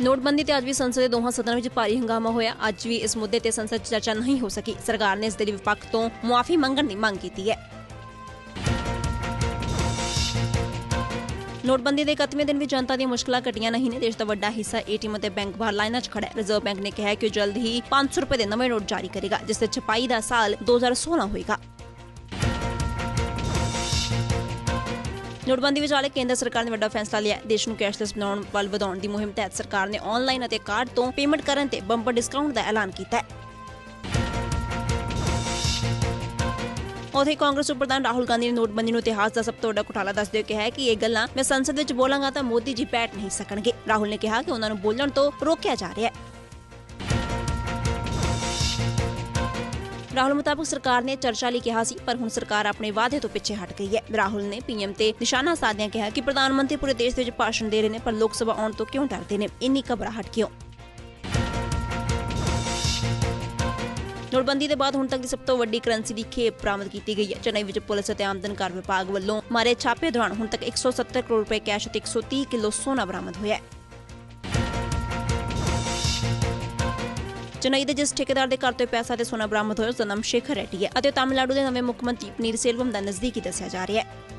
ਨੋਟਬੰਦੀ ਤੇ ਅੱਜ ਵੀ ਸੰਸਦ ਦੇ ਦੋਹਾਂ ਸਦਨਾਂ ਵਿੱਚ ਭਾਰੀ ਹੰਗਾਮਾ ਹੋਇਆ। ਅੱਜ ਵੀ ਇਸ ਮੁੱਦੇ ਤੇ ਸੰਸਦ 'ਚ ਚਰਚਾ ਨਹੀਂ ਹੋ ਸਕੀ। ਸਰਕਾਰ ਨੇ ਇਸ ਦੇ ਲਈ ਵਿਪੱਖ ਤੋਂ ਮੁਆਫੀ ਮੰਗਣ ਦੀ ਮੰਗ ਕੀਤੀ ਹੈ। ਨੋਟਬੰਦੀ ਦੇ 31ਵੇਂ ਦਿਨ ਵੀ ਜਨਤਾ ਦੀਆਂ ਮੁਸ਼ਕਲਾਂ ਘਟੀਆਂ ਨਹੀਂ ਨੇ। ਦੇਸ਼ ਦਾ ਵੱਡਾ ਹਿੱਸਾ ਏਟੀਐਮ ਅਤੇ ਬੈਂਕ ਬਾਹਰ ਲਾਈਨਾਂ 'ਚ ਖੜਾ ਹੈ। ਰਿਜ਼ਰਵ ਬੈਂਕ ਨੇ ਕਿਹਾ ਕਿ ਉਹ ਜਲਦ ਹੀ 500 ਰੁਪਏ ਦੇ ਨਵੇਂ ਨੋਟ ਜਾਰੀ ਕਰੇਗਾ, ਜਿਸ ਤੇ ਛਪਾਈ ਦਾ ਸਾਲ 2016 ਹੋਏਗਾ। ਨੋਟਬੰਦੀ ਵਿਚਾਲੇ ਕੇਂਦਰ ਸਰਕਾਰ ਨੇ ਵੱਡਾ ਫੈਸਲਾ ਲਿਆ ਦੇਸ਼ ਨੂੰ ਕੈਸ਼ਲੈਸ ਬਣਾਉਣ ਵੱਲ ਵਧਾਉਣ ਦੀ ਮੁਹਿੰਮ ਤਹਿਤ ਸਰਕਾਰ ਨੇ ਆਨਲਾਈਨ ਅਤੇ ਕਾਰਡ ਤੋਂ ਪੇਮੈਂਟ ਕਰਨ ਤੇ ਬੰਪਰ ਡਿਸਕਾਊਂਟ ਦਾ ਐਲਾਨ ਕੀਤਾ ਹੈ। ਉਥੇ ਕਾਂਗਰਸ ਪ੍ਰਧਾਨ ਰਾਹੁਲ ਗਾਂਧੀ ਨੇ ਨੋਟਬੰਦੀ ਨੂੰ ਇਤਿਹਾਸ ਦਾ ਸਭ ਤੋਂ ਵੱਡਾ ਘੁਟਾਲਾ ਦੱਸਦੇ ਹੋਏ ਕਿਹਾ ਕਿ ਇਹ ਗੱਲਾਂ ਮੈਂ ਸੰਸਦ ਵਿੱਚ ਬੋਲਾਂਗਾ ਤਾਂ ਮੋਦੀ ਜੀ ਬੈਠ ਨਹੀਂ ਸਕਣਗੇ। ਰਾਹੁਲ ਨੇ ਕਿਹਾ ਕਿ ਉਹਨਾਂ ਨੂੰ ਬੋਲਣ ਤੋਂ ਰੋਕਿਆ ਜਾ ਰਿਹਾ ਹੈ। ਰਾਹੁਲ ਮੁਤਾਬਕ ਸਰਕਾਰ ਨੇ ਚਰਚਾ ਲਈ ਕਿਹਾ ਸੀ, ਪਰ ਹੁਣ ਸਰਕਾਰ ਆਪਣੇ ਵਾਅਦੇ ਤੋਂ ਪਿੱਛੇ ਹਟ ਗਈ ਹੈ। ਰਾਹੁਲ ਨੇ ਪੀਐਮ ਤੇ ਨਿਸ਼ਾਨਾ ਸਾਧਿਆਂ ਕਿਹਾ ਕਿ ਪ੍ਰਧਾਨ ਮੰਤਰੀ ਪੂਰੇ ਦੇਸ਼ ਦੇ ਵਿੱਚ ਭਾਸ਼ਣ ਦੇ ਰਹੇ ਨੇ, ਪਰ ਲੋਕ ਸਭਾ ਆਉਣ ਤੋਂ ਕਿਉਂ ਡਰਦੇ ਨੇ? ਇੰਨੀ ਘਬਰਾਹਟ ਕਿਉਂ? ਨੋਟਬੰਦੀ ਦੇ ਬਾਅਦ ਹੁਣ ਤੱਕ ਦੀ ਸਭ ਤੋਂ ਵੱਡੀ ਕਰੰਸੀ ਦੀ ਖੇਪ ਬਰਾਮਦ ਕੀਤੀ ਗਈ ਹੈ। ਚੇਨਈ ਵਿੱਚ ਪੁਲਿਸ ਅਤੇ ਆਮਦਨ ਕਰ ਵਿਭਾਗ ਵੱਲੋਂ ਮਾਰੇ ਛਾਪੇ ਦੌਰਾਨ ਹੁਣ ਤੱਕ 170 ਕਰੋੜ ਰੁਪਏ ਕੈਸ਼ ਅਤੇ 130 ਕਿਲੋ ਸੋਨਾ ਬਰਾਮਦ ਹੋਇਆ ਹੈ। ਚੇਨਈ ਦੇ ਜਿਸ ਠੇਕੇਦਾਰ ਦੇ ਘਰ ਤੋਂ ਪੈਸਾ ਤੇ ਸੋਨਾ ਬਰਾਮਦ ਹੋਇਆ, ਉਸ ਦਾ ਨਾਮ ਸ਼ੇਖਰ ਰੈਡੀ ਹੈ ਅਤੇ ਤਾਮਿਲਨਾਡੂ ਦੇ ਨਵੇਂ ਮੁੱਖ ਮੰਤਰੀ ਪਨੀਰ ਸੇਲਵਮ ਦਾ ਨਜ਼ਦੀਕੀ ਦੱਸਿਆ ਜਾ ਰਿਹਾ ਹੈ।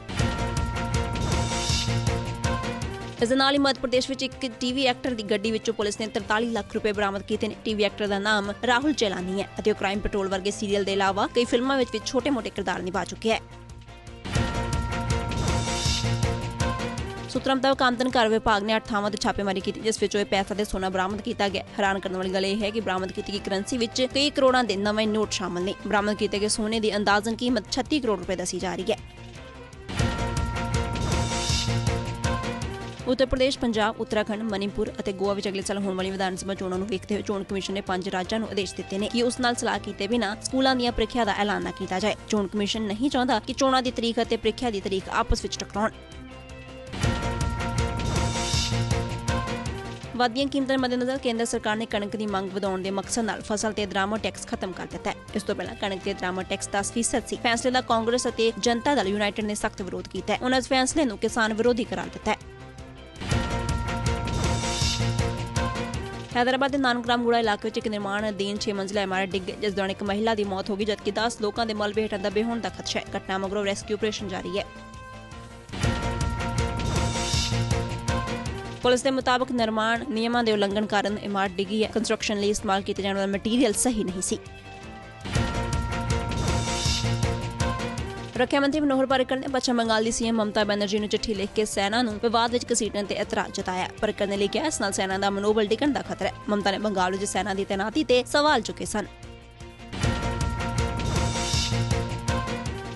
ਇਸ ਦੇ ਨਾਲ ਹੀ ਮੱਧ ਪ੍ਰਦੇਸ਼ ਵਿੱਚ ਇੱਕ ਟੀਵੀ ਐਕਟਰ ਦੀ ਗੱਡੀ ਵਿੱਚੋਂ ਪੁਲਿਸ ਨੇ 43 ਲੱਖ ਰੁਪਏ ਬਰਾਮਦ ਕੀਤੇ ਨੇ। ਟੀਵੀ ਐਕਟਰ ਦਾ ਨਾਮ ਰਾਹੁਲ ਚੇਲਾਨੀ ਹੈ ਅਤੇ ਉਹ ਕ੍ਰਾਈਮ ਪੈਟਰੋਲ ਵਰਗੇ ਸੀਰੀਅਲ ਦੇ ਇਲਾਵਾ ਕਈ ਫਿਲਮਾਂ ਵਿੱਚ ਵੀ ਛੋਟੇ-ਮੋਟੇ ਕਿਰਦਾਰ ਨਿਭਾ ਚੁੱਕਿਆ ਹੈ। ਸੂਤਰਾਂ ਮੁਤਾਬਕ ਆਮਦਨ ਕਰ ਵਿਭਾਗ ਨੇ ਅੱਠ ਥਾਵਾਂ ਤੇ ਛਾਪੇਮਾਰੀ ਕੀਤੀ, ਜਿਸ ਵਿੱਚ ਉਹ ਪੈਸਾ ਤੇ ਸੋਨਾ ਬਰਾਮਦ ਕੀਤਾ ਗਿਆ। ਹੈਰਾਨ ਕਰਨ ਵਾਲੀ ਗੱਲ ਇਹ ਹੈ ਕਿ ਬਰਾਮਦ ਕੀਤੀ ਗਈ ਕਰੰਸੀ ਵਿੱਚ ਕਈ ਕਰੋੜਾਂ ਦੇ ਨਵੇਂ ਨੋਟ ਸ਼ਾਮਲ ਨੇ। ਬਰਾਮਦ ਕੀਤੇ ਗਏ ਸੋਨੇ ਦੀ ਅੰਦਾਜ਼ਨ ਕੀਮਤ 36 ਕਰੋੜ ਰੁਪਏ ਦੱਸੀ ਜਾ ਰਹੀ ਹੈ। ਉੱਤਰ ਪ੍ਰਦੇਸ਼, ਪੰਜਾਬ, ਉੱਤਰਾਖੰਡ, ਮਨੀਪੁਰ ਅਤੇ ਗੋਆ ਵਿੱਚ ਅਗਲੇ ਸਾਲ ਹੋਣ ਵਾਲੀ ਵਿਧਾਨ ਸਭਾ ਚੋਣਾਂ ਨੂੰ ਵੇਖਦੇ ਹੋਏ ਚੋਣ ਕਮਿਸ਼ਨ ਨੇ ਪੰਜ ਰਾਜਾਂ ਨੂੰ ਆਦੇਸ਼ ਦਿੱਤੇ ਨੇ ਕਿ ਉਸ ਨਾਲ ਸਲਾਹ ਕੀਤੇ ਬਿਨਾਂ ਸਕੂਲਾਂ ਦੀਆਂ ਪ੍ਰੀਖਿਆ ਦਾ ਐਲਾਨ ਨਾ ਕੀਤਾ ਜਾਏ। ਚੋਣ ਕਮਿਸ਼ਨ ਨਹੀਂ ਚਾਹੁੰਦਾ ਕਿ ਚੋਣਾਂ ਦੀ ਤਰੀਕ ਅਤੇ ਪ੍ਰੀਖਿਆ ਦੀ ਤਰੀਕ ਆਪਸ ਵਿੱਚ ਟਕਰਾਉਣ। ਵਾਧੀਆਂ ਕੀਮਤਾਂ ਦੇ ਮੱਦੇਨਜ਼ਰ ਕੇਂਦਰ ਸਰਕਾਰ ਨੇ ਕਣਕ ਦੀ ਮੰਗ ਵਧਾਉਣ ਦੇ ਮਕਸਦ ਨਾਲ ਫਸਲ ਤੇ ਦਰਾਮਾ ਟੈਕਸ ਖਤਮ ਕਰ ਦਿੱਤਾ ਹੈ। ਇਸ ਤੋਂ ਪਹਿਲਾਂ ਕਣਕ ਤੇ ਦਰਾਮਾ ਟੈਕਸ 10% ਸੀ। ਫੈਸਲੇ ਦਾ ਕਾਂਗਰਸ ਅਤੇ ਜਨਤਾ ਦਲ ਯੂਨਾਈਟਿਡ ਨੇ ਸਖਤ ਵਿਰੋਧ ਕੀਤਾ ਹੈ। ਉਹਨਾਂ ਇਸ ਫੈਸਲੇ ਨੂੰ ਕਿਸਾਨ ਵਿਰੋਧੀ ਕਰਾਰ ਦਿੱਤਾ ਹੈ। ਹੈਦਰਾਬਾਦ ਦੇ ਨਾਨਕਰਾਮਗੁੜਾ ਇਲਾਕੇ ਵਿੱਚ ਇੱਕ ਨਿਰਮਾਣ ਅਧੀਨ 6 ਮੰਜ਼ਿਲਾ ਇਮਾਰਤ ਡਿੱਗ ਗਈ, ਜਿਸ ਦੌਰਾਨ ਇੱਕ ਮਹਿਲਾ ਦੀ ਮੌਤ ਹੋ ਗਈ, ਜਦਕਿ 10 ਲੋਕਾਂ ਦੇ ਮਲਬੇ ਹੇਠਾਂ ਦੱਬੇ ਹੋਣ ਦਾ ਖਦਸ਼ਾ ਹੈ। ਘਟਨਾ ਮਗਰੋਂ ਰੈਸਕਿਊ ਆਪਰੇਸ਼ਨ ਜਾਰੀ ਹੈ। ਪੁਲਿਸ ਦੇ ਮੁਤਾਬਕ ਨਿਰਮਾਣ ਨਿਯਮਾਂ ਦੇ ਉਲੰਘਣ ਕਾਰਨ ਇਮਾਰਤ ਡਿੱਗੀ ਹੈ। ਕੰਸਟਰਕਸ਼ਨ ਲਈ ਇਸਤੇਮਾਲ ਕੀਤੇ ਜਾਣ ਵਾਲਾ ਮਟੀਰੀਅਲ ਸਹੀ ਨਹੀਂ ਸੀ। ਰੱਖਿਆ ਮੰਤਰੀ ਮਨੋਹਰ ਪਾਰਿਕਰ ਨੇ ਪੱਛਮ ਬੰਗਾਲ ਦੀ ਸੀਐਮ ਮਮਤਾ ਬੈਨਰਜੀ ਨੂੰ ਚਿੱਠੀ ਲਿਖ ਕੇ ਸੈਨਾ ਨੂੰ ਵਿਵਾਦ ਵਿੱਚ ਘਸੀਟਣ ਤੇ ਇਤਰਾਜ਼ ਜਤਾਇਆ। ਪਾਰਿਕਰ ਨੇ ਲਿਖਿਆ, ਇਸ ਨਾਲ ਸੈਨਾ ਦਾ ਮਨੋਬਲ ਡਿੱਗਣ ਦਾ ਖਤਰਾ ਹੈ। ਮਮਤਾ ਨੇ ਬੰਗਾਲ ਵਿੱਚ ਸੈਨਾ ਦੀ ਤੈਨਾਤੀ ਤੇ ਸਵਾਲ ਚੁੱਕੇ ਸਨ।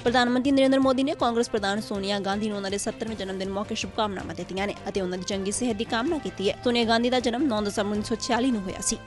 ਪ੍ਰਧਾਨ ਮੰਤਰੀ ਨਰਿੰਦਰ ਮੋਦੀ ਨੇ ਕਾਂਗਰਸ ਪ੍ਰਧਾਨ ਸੋਨੀਆ ਗਾਂਧੀ ਨੂੰ ਉਹਨਾਂ ਦੇ 70ਵੇਂ ਜਨਮ ਦਿਨ ਮੌਕੇ ਸ਼ੁਭਕਾਮਨਾਵਾਂ ਦਿੱਤੀਆਂ ਨੇ ਅਤੇ ਉਹਨਾਂ ਦੀ ਚੰਗੀ ਸਿਹਤ ਦੀ ਕਾਮਨਾ ਕੀਤੀ ਹੈ। ਸੋਨੀਆ ਗਾਂਧੀ ਦਾ ਜਨਮ 9 ਦਸੰਬਰ 1946 ਨੂੰ ਹੋਇਆ ਸੀ।